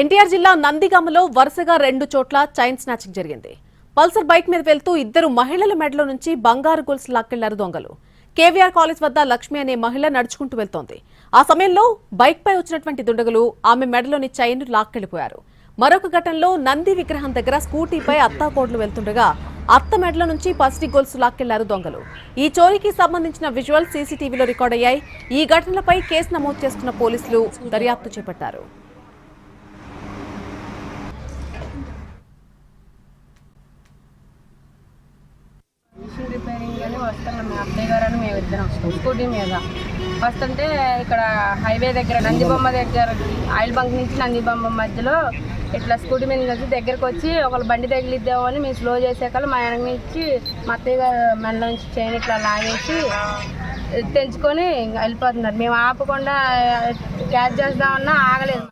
ఎన్టీఆర్ జిల్లా నందిగామలో వరుసగా రెండు చోట్ల చైన్ స్నాచింగ్ జరిగింది. పల్సర్ బైక్ మీద వెళ్తూ ఇద్దరు మహిళల మెడలో నుంచి బంగారు గొలుసు లాక్కెళ్ళారు దొంగలు. కేవీఆర్ కాలేజ్ వద్ద లక్ష్మి అనే మహిళ నడుచుకుంటూ వెళ్తోంది. ఆ సమయంలో బైక్ పై వచ్చినటువంటి దుండగులు ఆమె మెడలోని చైన్ లాక్కెళ్ళిపోయారు మరొక ఘటనలో నంది విగ్రహం దగ్గర స్కూటీపై అత్తాకోడ్లు వెళ్తుండగా అత్త మెడల నుంచి పసిటి గొలుసు లాక్కెళ్ళారు దొంగలు. ఈ చోరీకి సంబంధించిన విజువల్ సీసీటీవీలో రికార్డ్ అయ్యాయి. ఈ ఘటనలపై కేసు నమోదు చేస్తున్న పోలీసులు దర్యాప్తు చేపట్టారు. రిపేరింగ్ అని వస్తున్నాం మా అత్తయ్య గారు అని మేము ఇద్దరం స్కూటీ మీద. వస్తుంటే ఇక్కడ హైవే దగ్గర నందిబొమ్మ దగ్గర ఆయిల్ బంక్ నుంచి నందిబొమ్మ మధ్యలో ఇట్లా స్కూటీ మీద వచ్చి దగ్గరకు వచ్చి ఒకళ్ళు బండి తగిలిద్దాము అని మేము స్లో చేసాక మా వెనక నుంచి మా అత్తయ్య గారు మెల్ల నుంచి చైన్ ఇట్లా లాగేసి తెంచుకొని వెళ్ళిపోతున్నారు. మేము ఆపకుండా క్యాచ్ చేద్దామన్నా ఆగలేదు.